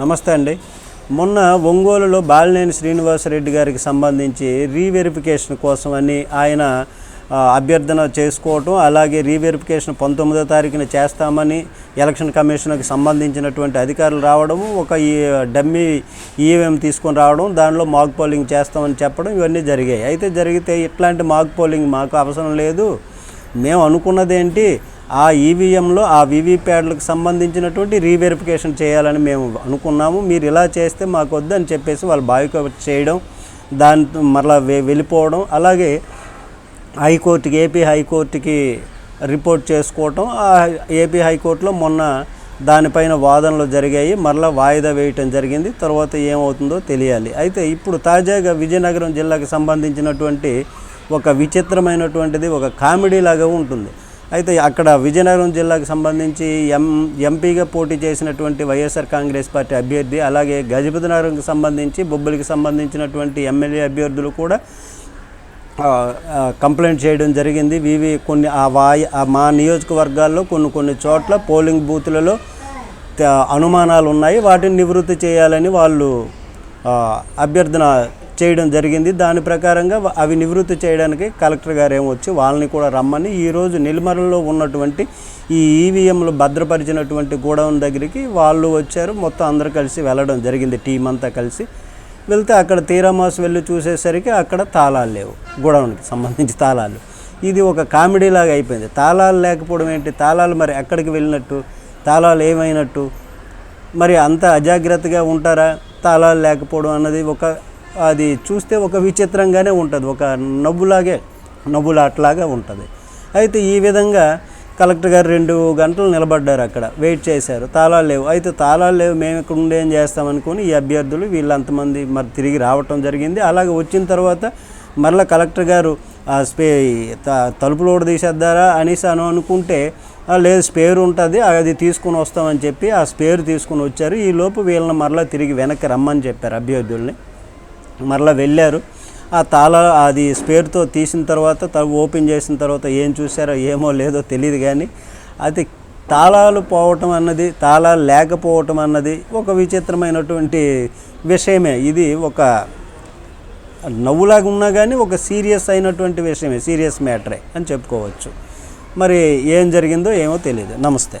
నమస్తే అండి. మొన్న ఒంగోలులో బాలినేని శ్రీనివాసరెడ్డి గారికి సంబంధించి రీవెరిఫికేషన్ కోసం అని ఆయన అభ్యర్థన చేసుకోవటం అలాగే రీవెరిఫికేషన్ పంతొమ్మిదో తారీఖున చేస్తామని ఎలక్షన్ కమిషన్కి సంబంధించినటువంటి అధికారులు రావడం ఒక ఈ డమ్మీ ఈవీఎం తీసుకొని రావడం దానిలో మాక్ పోలింగ్ చేస్తామని చెప్పడం ఇవన్నీ జరిగాయి. అయితే జరిగితే ఇట్లాంటి మాక్ పోలింగ్ మాకు అవసరం లేదు. మేము అనుకున్నది ఏంటి ఆ ఈవీఎంలో ఆ వీవీప్యాడ్లకు సంబంధించినటువంటి రీవెరిఫికేషన్ చేయాలని మేము అనుకున్నాము. మీరు ఇలా చేస్తే మాకు వద్దని చెప్పేసి వాళ్ళు బాయ్కౌట్ చేయడం దాని మరలా వె- వెళ్ళిపోవడం అలాగే హైకోర్టుకి ఏపీ హైకోర్టుకి రిపోర్ట్ చేసుకోవటం ఆ ఏపీ హైకోర్టులో మొన్న దానిపైన వాదనలు జరిగాయి. మరలా వాయిదా వేయటం జరిగింది. తర్వాత ఏమవుతుందో తెలియాలి. అయితే ఇప్పుడు తాజాగా విజయనగరం జిల్లాకు సంబంధించినటువంటి ఒక విచిత్రమైనటువంటిది ఒక కామెడీ లాగా ఉంటుంది. అయితే అక్కడ విజయనగరం జిల్లాకు సంబంధించి ఎం ఎంపీగా పోటీ చేసినటువంటి వైఎస్ఆర్ కాంగ్రెస్ పార్టీ అభ్యర్థి అలాగే గజపతినగరంకి సంబంధించి బొబ్బులకి సంబంధించినటువంటి ఎమ్మెల్యే అభ్యర్థులు కూడా కంప్లైంట్ చేయడం జరిగింది. వివి కొన్ని ఆ వాయి మా నియోజకవర్గాల్లో కొన్ని కొన్ని చోట్ల పోలింగ్ బూత్లలో అనుమానాలు ఉన్నాయి వాటిని నివృత్తి చేయాలని వాళ్ళు అభ్యర్థన చేయడం జరిగింది. దాని ప్రకారంగా అవి నివృత్తి చేయడానికి కలెక్టర్ గారు ఏమొచ్చి వాళ్ళని కూడా రమ్మని ఈరోజు నిల్మరలో ఉన్నటువంటి ఈ ఈవీఎంలు భద్రపరిచినటువంటి గోడౌన్ దగ్గరికి వాళ్ళు వచ్చారు. మొత్తం అందరూ కలిసి వెళ్ళడం జరిగింది. టీం అంతా కలిసి వెళ్తే అక్కడ తీరామాస్ వెళ్ళి చూసేసరికి అక్కడ తాళాలు లేవు. గోడౌన్కి సంబంధించి తాళాలు. ఇది ఒక కామెడీ లాగా అయిపోయింది. తాళాలు లేకపోవడం ఏంటి? తాళాలు మరి ఎక్కడికి వెళ్ళినట్టు? తాళాలు ఏమైనట్టు? మరి అంత అజాగ్రత్తగా ఉంటారా? తాళాలు లేకపోవడం అన్నది ఒక అది చూస్తే ఒక విచిత్రంగానే ఉంటుంది. ఒక నవ్వులాగే నవ్వులాట్లాగా ఉంటుంది. అయితే ఈ విధంగా కలెక్టర్ గారు రెండు గంటలు నిలబడ్డారు అక్కడ. వెయిట్ చేశారు. తాళాలు లేవు. అయితే తాళాలు లేవు. మేము ఇక్కడ ఉండి ఏం చేస్తామనుకుని ఈ అభ్యర్థులు వీళ్ళంతమంది మరి తిరిగి రావటం జరిగింది. అలాగే వచ్చిన తర్వాత మరలా కలెక్టర్ గారు ఆ స్పే త- తలుపులు కూడా తీసేద్దారా? అనేసి అని అనుకుంటే లేదు స్పేర్ ఉంటుంది. అది తీసుకుని వస్తామని చెప్పి ఆ స్పేర్ తీసుకుని వచ్చారు. ఈ లోపు వీళ్ళని మరలా తిరిగి వెనక్కి రమ్మని చెప్పారు అభ్యర్థుల్ని. మరలా వెళ్ళారు. ఆ తాళ అది స్పేర్తో తీసిన తర్వాత త- ఓపెన్ చేసిన తర్వాత ఏం చూసారో ఏమో లేదో తెలియదు కానీ అది తాళాలు పోవటం అన్నది తాళాలు లేకపోవటం అన్నది ఒక విచిత్రమైనటువంటి విషయమే. ఇది ఒక నవ్వులాగా ఉన్నా కానీ ఒక సీరియస్ అయినటువంటి విషయమే సీరియస్ మ్యాటరే అని చెప్పుకోవచ్చు. మరి ఏం జరిగిందో ఏమో తెలియదు నమస్తే.